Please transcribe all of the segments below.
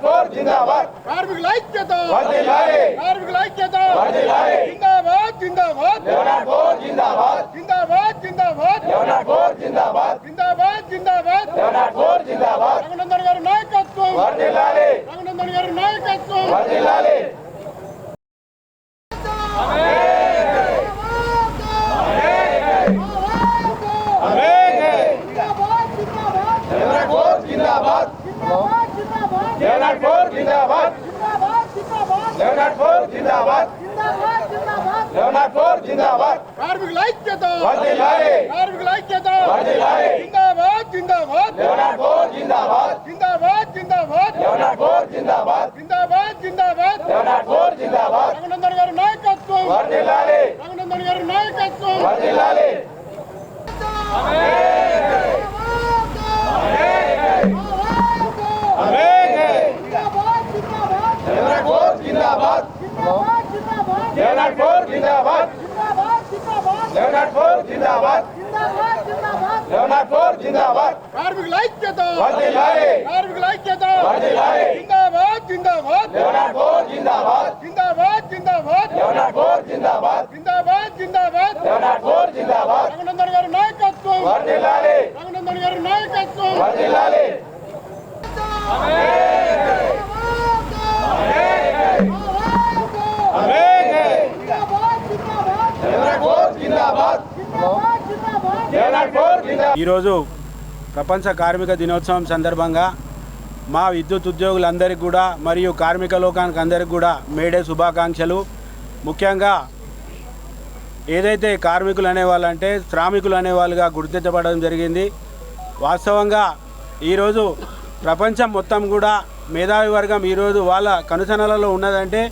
Not four జిందాబాద్ కార్మికుల ఐక్యత వర్ధిల్లాలి కార్మికుల ఐక్యత వర్ధిల్లాలి జిందాబాద్ జిందాబాద్ నాట్ ఫోర్ జిందాబాద్ జిందాబాద్ జిందాబాద్ నాట్ ఫోర్ జిందాబాద్ జిందాబాద్ జిందాబాద్ నాట్ ఫోర్ జిందాబాద్ రఘునందన్ గారి నాయకత్వం వర్ధిల్లాలి రఘునందన్ గారి నాయకత్వం వర్ధిల్లాలి నాట్ ఫోర్ జిందాబాద్ నాట్ ఫోర్ జిందాబాద్ నాట్ ఫోర్ జిందాబాద్ నాట్ ఫోర్ జిందాబాద్ కార్మికుల ఐక్యత వర్ధిల్లాలి కార్మికుల ఐక్యత వర్ధిల్లాలి జిందాబాద్ జిందాబాద్ నాట్ ఫోర్ జిందాబాద్ జిందాబాద్ జిందాబాద్ నాట్ ఫోర్ జిందాబాద్ జిందాబాద్ జిందాబాద్ నాట్ ఫోర్ జిందాబాద్ రఘునందన్ గారి నాయకత్వం వర్ధిల్లాలి రఘునందన్ గారి నాయకత్వం వర్ధిల్లాలి నాట్ ఫోర్ జిందాబాద్ నాట్ ఫోర్ జిందాబాద్ నాట్ ఫోర్ జిందాబాద్ నాట్ ఫోర్ జిందాబాద్ కార్మికుల ఐక్యత వర్ధిల్లాలి కార్మికుల ఐక్యత వర్ధిల్లాలి జిందాబాద్ జిందాబాద్ నాట్ ఫోర్ జిందాబాద్ జిందాబాద్ జిందాబాద్ నాట్ ఫోర్ జిందాబాద్ జిందాబాద్ జిందాబాద్ నాట్ ఫోర్ జిందాబాద్ రఘునందన్ గారి నాయకత్వం వర్ధిల్లాలి రఘునందన్ గారి నాయకత్వం వర్ధిల్లాలి నాట్ ఫోర్ జిందాబాద్ నాట్ ఫోర్ జిందాబాద్ ఈరోజు ప్రపంచ కార్మిక దినోత్సవం సందర్భంగా మా విద్యుత్ ఉద్యోగులందరికీ కూడా మరియు కార్మిక లోకానికి అందరికీ కూడా మేడే శుభాకాంక్షలు. ముఖ్యంగా ఏదైతే కార్మికులు అనేవాళ్ళంటే శ్రామికులు అనేవాళ్ళుగా గుర్తించబడడం జరిగింది. వాస్తవంగా ఈరోజు ప్రపంచం మొత్తం కూడా మేధావి వర్గం ఈరోజు వాళ్ళ కనుసనలలో ఉన్నదంటే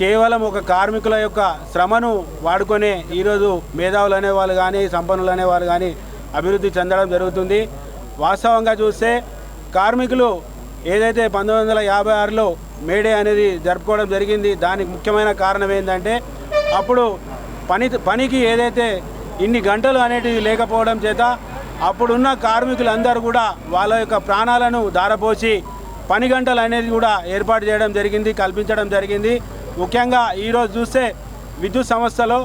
కేవలం ఒక కార్మికుల యొక్క శ్రమను వాడుకొనే ఈరోజు మేధావులు అనేవాళ్ళు కానీ సంపన్నులు అనేవాళ్ళు కానీ అభివృద్ధి చెందడం జరుగుతుంది. వాస్తవంగా చూస్తే కార్మికులు ఏదైతే పంతొమ్మిది వందల యాభై ఆరులో మేడే అనేది జరుపుకోవడం జరిగింది దానికి ముఖ్యమైన కారణం ఏంటంటే అప్పుడు పని పనికి ఏదైతే ఇన్ని గంటలు అనేటివి లేకపోవడం చేత అప్పుడున్న కార్మికులందరూ కూడా వాళ్ళ యొక్క ప్రాణాలను దారపోసి పని గంటలు అనేది కూడా ఏర్పాటు చేయడం జరిగింది కల్పించడం జరిగింది. ముఖ్యంగా ఈరోజు చూస్తే విద్యుత్ సంస్థలో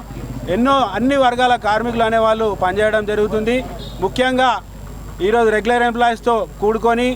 ఎన్నో అన్ని వర్గాల కార్మికులు అనేవాళ్ళు పనిచేయడం జరుగుతుంది. ముఖ్యంగా ఈరోజు రెగ్యులర్ ఎంప్లాయీస్తో కూడుకొని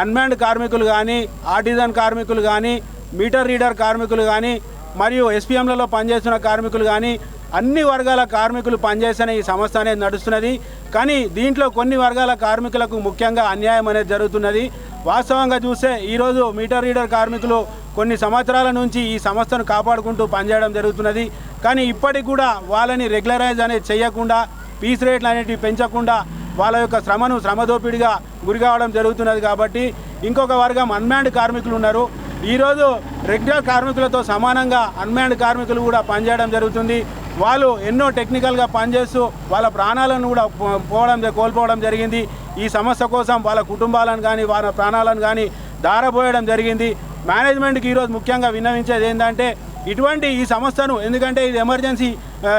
అన్మాన్డ్ కార్మికులు కానీ ఆర్టిజన్ కార్మికులు కానీ మీటర్ రీడర్ కార్మికులు కానీ మరియు ఎస్పీఎంలలో పనిచేస్తున్న కార్మికులు కానీ అన్ని వర్గాల కార్మికులు పనిచేసిన ఈ సంస్థ అనేది నడుస్తున్నది. కానీ దీంట్లో కొన్ని వర్గాల కార్మికులకు ముఖ్యంగా అన్యాయం అనేది జరుగుతున్నది. వాస్తవంగా చూస్తే ఈరోజు మీటర్ రీడర్ కార్మికులు కొన్ని సంవత్సరాల నుంచి ఈ సంస్థను కాపాడుకుంటూ పనిచేయడం జరుగుతున్నది. కానీ ఇప్పటికి కూడా వాళ్ళని రెగ్యులరైజ్ అనేది చేయకుండా పీస్ రేట్లు అనేటివి పెంచకుండా వాళ్ళ యొక్క శ్రమను శ్రమదోపిడిగా గురి కావడం జరుగుతున్నది కాబట్టి ఇంకొక వర్గం అన్మాన్డ్ కార్మికులు ఉన్నారు. ఈరోజు రెగ్యులర్ కార్మికులతో సమానంగా అన్మాన్డ్ కార్మికులు కూడా పనిచేయడం జరుగుతుంది. వాళ్ళు ఎన్నో టెక్నికల్గా పనిచేస్తూ వాళ్ళ ప్రాణాలను కూడా పోవడం కోల్పోవడం జరిగింది. ఈ సమస్య కోసం వాళ్ళ కుటుంబాలను కానీ వాళ్ళ ప్రాణాలను కానీ దారపోయడం జరిగింది. మేనేజ్మెంట్కి ఈరోజు ముఖ్యంగా విన్నవించేది ఏంటంటే ఇటువంటి ఈ సంస్థను ఎందుకంటే ఇది ఎమర్జెన్సీ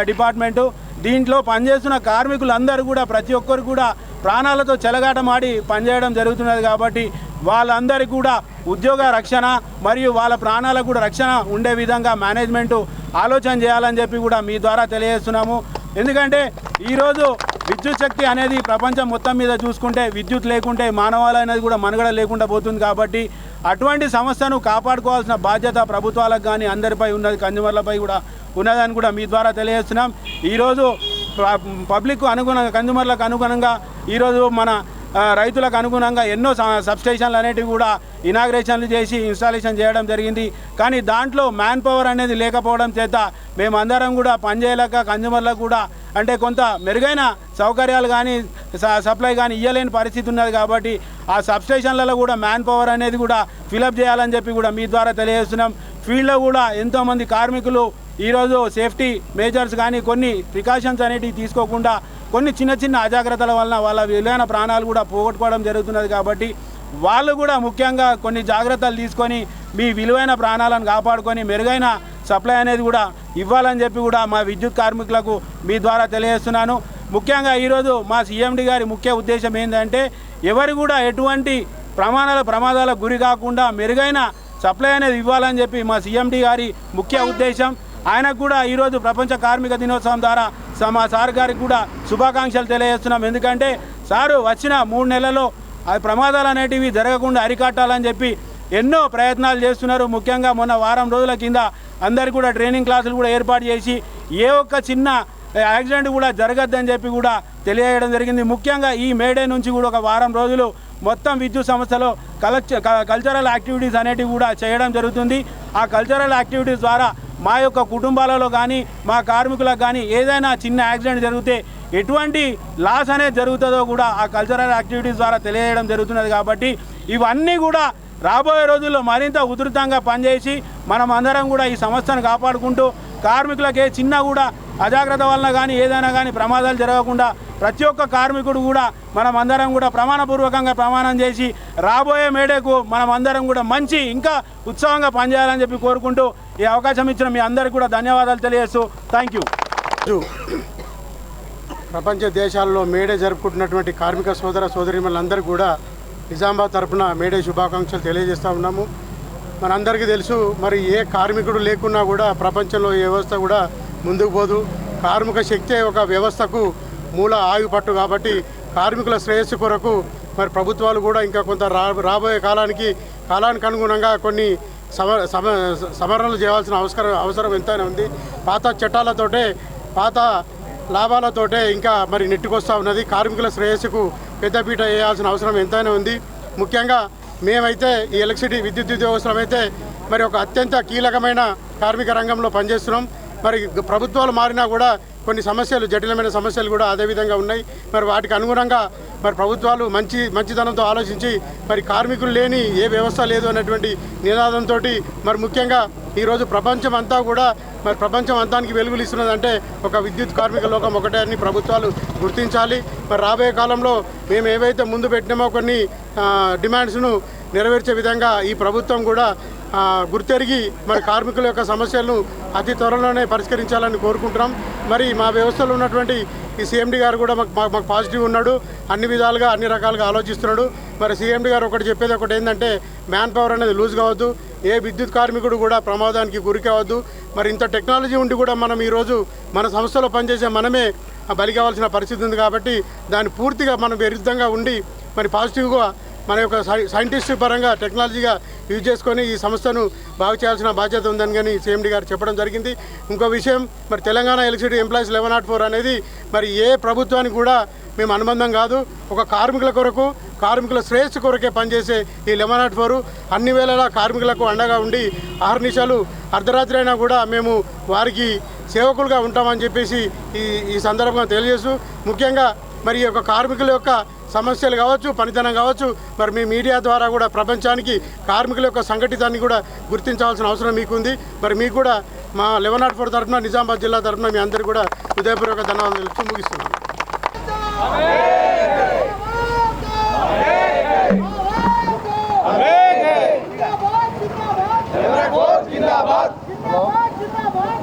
డిపార్ట్మెంటు దీంట్లో పనిచేస్తున్న కార్మికులందరూ కూడా ప్రతి ఒక్కరు కూడా ప్రాణాలతో చెలగాటమాడి పనిచేయడం జరుగుతున్నది కాబట్టి వాళ్ళందరికీ కూడా ఉద్యోగ రక్షణ మరియు వాళ్ళ ప్రాణాలకు కూడా రక్షణ ఉండే విధంగా మేనేజ్మెంటు ఆలోచన చేయాలని చెప్పి కూడా మీ ద్వారా తెలియజేస్తున్నాము. ఎందుకంటే ఈరోజు విద్యుత్ శక్తి అనేది ప్రపంచం మొత్తం మీద చూసుకుంటే విద్యుత్ లేకుంటే మానవాళి అనేది కూడా మనుగడ లేకుండా పోతుంది కాబట్టి అటువంటి సమస్యను కాపాడుకోవాల్సిన బాధ్యత ప్రభుత్వాలకు కానీ అందరిపై ఉన్నది కన్జ్యూమర్లపై కూడా ఉన్నదని కూడా మీ ద్వారా తెలియజేస్తున్నాం. ఈరోజు ప- పబ్లిక్ అనుగుణంగా కన్జ్యూమర్లకు అనుగుణంగా ఈరోజు మన రైతులకు అనుగుణంగా ఎన్నో స- సబ్స్టేషన్లు అనేటివి కూడా ఇనాగ్రేషన్లు చేసి ఇన్స్టాలేషన్ చేయడం జరిగింది. కానీ దాంట్లో మ్యాన్ పవర్ అనేది లేకపోవడం చేత మేమందరం కూడా పనిచేయలేక కన్జ్యూమర్లకు కూడా అంటే కొంత మెరుగైన సౌకర్యాలు కానీ స- సప్లై కానీ ఇవ్వలేని పరిస్థితి ఉన్నది కాబట్టి ఆ సబ్స్టేషన్లలో కూడా మ్యాన్ పవర్ అనేది కూడా ఫిలప్ చేయాలని చెప్పి కూడా మీ ద్వారా తెలియజేస్తున్నాం. ఫీల్డ్లో కూడా ఎంతోమంది కార్మికులు ఈరోజు సేఫ్టీ మేజర్స్ కానీ కొన్ని ప్రికాషన్స్ అనేటివి తీసుకోకుండా కొన్ని చిన్న చిన్న అజాగ్రత్తల వలన వాళ్ళ విలువైన ప్రాణాలు కూడా పోగొట్టుకోవడం జరుగుతున్నది కాబట్టి వాళ్ళు కూడా ముఖ్యంగా కొన్ని జాగ్రత్తలు తీసుకొని మీ విలువైన ప్రాణాలను కాపాడుకొని మెరుగైన సప్లై అనేది కూడా ఇవ్వాలని చెప్పి కూడా మా విద్యుత్ కార్మికులకు మీ ద్వారా తెలియజేస్తున్నాను. ముఖ్యంగా ఈరోజు మా సీఎండి గారి ముఖ్య ఉద్దేశం ఏంటంటే ఎవరు కూడా ఎటువంటి ప్రమాణాల ప్రమాదాలకు గురి కాకుండా మెరుగైన సప్లై అనేది ఇవ్వాలని చెప్పి మా సీఎండి గారి ముఖ్య ఉద్దేశం. ఆయనకు కూడా ఈరోజు ప్రపంచ కార్మిక దినోత్సవం ద్వారా మా సార్ గారికి కూడా శుభాకాంక్షలు తెలియజేస్తున్నాం. ఎందుకంటే సారు వచ్చిన మూడు నెలల్లో అది ప్రమాదాలు అనేటివి జరగకుండా అరికట్టాలని చెప్పి ఎన్నో ప్రయత్నాలు చేస్తున్నారు. ముఖ్యంగా మొన్న వారం రోజుల కింద అందరికీ కూడా ట్రైనింగ్ క్లాసులు కూడా ఏర్పాటు చేసి ఏ ఒక్క చిన్న యాక్సిడెంట్ కూడా జరగద్దని చెప్పి కూడా తెలియజేయడం జరిగింది. ముఖ్యంగా ఈ మేడే నుంచి కూడా ఒక వారం రోజులు మొత్తం విద్యుత్ సంస్థలో కలెక్చ క- కల్చరల్ యాక్టివిటీస్ అనేటివి కూడా చేయడం జరుగుతుంది. ఆ కల్చరల్ యాక్టివిటీస్ ద్వారా మా యొక్క కుటుంబాలలో కానీ మా కార్మికులకు కానీ ఏదైనా చిన్న యాక్సిడెంట్ జరిగితే ఎటువంటి లాస్ అనేది జరుగుతుందో కూడా ఆ కల్చరల్ యాక్టివిటీస్ ద్వారా తెలియజేయడం జరుగుతున్నది కాబట్టి ఇవన్నీ కూడా రాబోయే రోజుల్లో మరింత ఉధృతంగా పనిచేసి మనం అందరం కూడా ఈ సంస్థను కాపాడుకుంటూ కార్మికులకే ఏ చిన్న కూడా అజాగ్రత్త వలన కానీ ఏదైనా కానీ ప్రమాదాలు జరగకుండా ప్రతి ఒక్క కార్మికుడు కూడా మనం అందరం కూడా ప్రమాణపూర్వకంగా ప్రమాణం చేసి రాబోయే మేడేకు మనం అందరం కూడా మంచి ఇంకా ఉత్సవంగా పనిచేయాలని చెప్పి కోరుకుంటూ ఈ అవకాశం ఇచ్చిన మీ అందరికీ కూడా ధన్యవాదాలు తెలియజేస్తూ థ్యాంక్ యూ. ప్రపంచ దేశాల్లో మేడే జరుపుకుంటున్నటువంటి కార్మిక సోదర సోదరిమలందరూ కూడా నిజామాబాద్ తరపున మేడే శుభాకాంక్షలు తెలియజేస్తూ ఉన్నాము. మనందరికీ తెలుసు మరి ఏ కార్మికుడు లేకున్నా కూడా ప్రపంచంలో ఏ వ్యవస్థ కూడా ముందుకు పోదు. కార్మిక శక్తే ఒక వ్యవస్థకు మూల ఆయుపట్టు కాబట్టి కార్మికుల శ్రేయస్సు కొరకు మరి ప్రభుత్వాలు కూడా ఇంకా కొంత రా రాబోయే కాలానికి కాలానికి అనుగుణంగా కొన్ని సమ సమ సమరణలు చేయాల్సిన అవసరం అవసరం ఎంతైనా ఉంది. పాత చట్టాలతోటే పాత లాభాలతోటే ఇంకా మరి నెట్టుకొస్తూ ఉన్నది. కార్మికుల శ్రేయస్సుకు పెద్దపీట వేయాల్సిన అవసరం ఎంతైనా ఉంది. ముఖ్యంగా మేమైతే ఈ ఎలక్ట్రిసిటీ విద్యుత్ ఉద్యోగస్తులమైతే మరి ఒక అత్యంత కీలకమైన కార్మిక రంగంలో పనిచేస్తున్నాం. మరి ప్రభుత్వాలు మారినా కూడా కొన్ని సమస్యలు జటిలమైన సమస్యలు కూడా అదే విధంగా ఉన్నాయి. మరి వాటికి అనుగుణంగా మరి ప్రభుత్వాలు మంచి మంచితనంతో ఆలోచించి మరి కార్మికులు లేని ఏ వ్యవస్థ లేదు అనేటువంటి నినాదంతో మరి ముఖ్యంగా ఈరోజు ప్రపంచం అంతా కూడా మరి ప్రపంచం అంతానికి వెలుగులు ఇస్తున్నదంటే ఒక విద్యుత్ కార్మిక లోకం ఒకటే అని ప్రభుత్వాలు గుర్తించాలి. మరి రాబోయే కాలంలో మేము ఏవైతే ముందు పెట్టినామో కొన్ని డిమాండ్స్ను నెరవేర్చే విధంగా ఈ ప్రభుత్వం కూడా గుర్తెరిగి మరి కార్మికుల యొక్క సమస్యలను అతి త్వరలోనే పరిష్కరించాలని కోరుకుంటున్నాం. మరి మా వ్యవస్థలో ఉన్నటువంటి ఈ సీఎండి గారు కూడా మాకు మాకు మాకు పాజిటివ్ ఉన్నాడు. అన్ని విధాలుగా అన్ని రకాలుగా ఆలోచిస్తున్నాడు. మరి సీఎండి గారు ఒకటి చెప్పేది ఒకటి ఏంటంటే మ్యాన్ పవర్ అనేది లూజ్ కావద్దు. ఏ విద్యుత్ కార్మికుడు కూడా ప్రమాదానికి గురి కావద్దు. మరి ఇంత టెక్నాలజీ ఉండి కూడా మనం ఈరోజు మన సంస్థలో పనిచేసే మనమే బలి కావాల్సిన పరిస్థితి ఉంది కాబట్టి దాన్ని పూర్తిగా మనం విరుద్ధంగా ఉండి మరి పాజిటివ్గా మన యొక్క సై- సైంటిస్ట్ పరంగా టెక్నాలజీగా యూజ్ చేసుకొని ఈ సంస్థను బాగు చేయాల్సిన బాధ్యత ఉందని కానీ సీఎండి గారు చెప్పడం జరిగింది. ఇంకో విషయం మరి Telangana electricity employees eleven nought four అనేది మరి ఏ ప్రభుత్వానికి కూడా మేము అనుబంధం కాదు. ఒక కార్మికుల కొరకు కార్మికుల శ్రేయస్సు కొరకే పనిచేసే ఈ లెవెన్ నాట్ ఫోర్ అన్ని వేళలా కార్మికులకు అండగా ఉండి ఆహర్నిశాలు అర్ధరాత్రి అయినా కూడా మేము వారికి సేవకులుగా ఉంటామని చెప్పేసి ఈ ఈ సందర్భంగా తెలియజేస్తూ ముఖ్యంగా మరి యొక్క కార్మికుల యొక్క సమస్యలు కావచ్చు పనితనం కావచ్చు మరి మీ మీడియా ద్వారా కూడా ప్రపంచానికి కార్మికుల యొక్క సంఘటితాన్ని కూడా గుర్తించాల్సిన అవసరం మీకుంది. మరి మీకు కూడా మా లెవెన్ నాట్ ఫోర్ తరఫున నిజామాబాద్ జిల్లా తరఫున మీ అందరూ కూడా హృదయపూర్వక ధన్యవాదాలు తెలుపుతూ ముగిస్తున్నాను. జిందాబాద్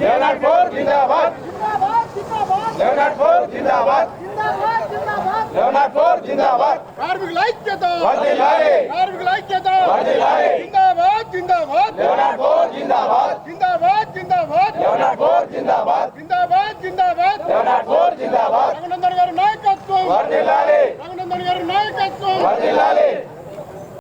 జిందాబాద్ జిందాబాద్ జిందాబాద్! 4 ஜிந்தாபாத். கார்மிகள் ஐக்கியதா? வர்தில்லாரே கார்மிகள் ஐக்கியதா? வர்தில்லாரே ஜிந்தாபாத் ஜிந்தாபாத். 4 ஜிந்தாபாத். ஜிந்தாபாத் ஜிந்தாபாத். 4 ஜிந்தாபாத். ஜிந்தாபாத் ஜிந்தாபாத். 4 ஜிந்தாபாத். ரங்கநந்தன் గారి నాయకత్వం వరదిల్లాలి రఘునందన్ గారి నాయకత్వం వరదిల్లాలి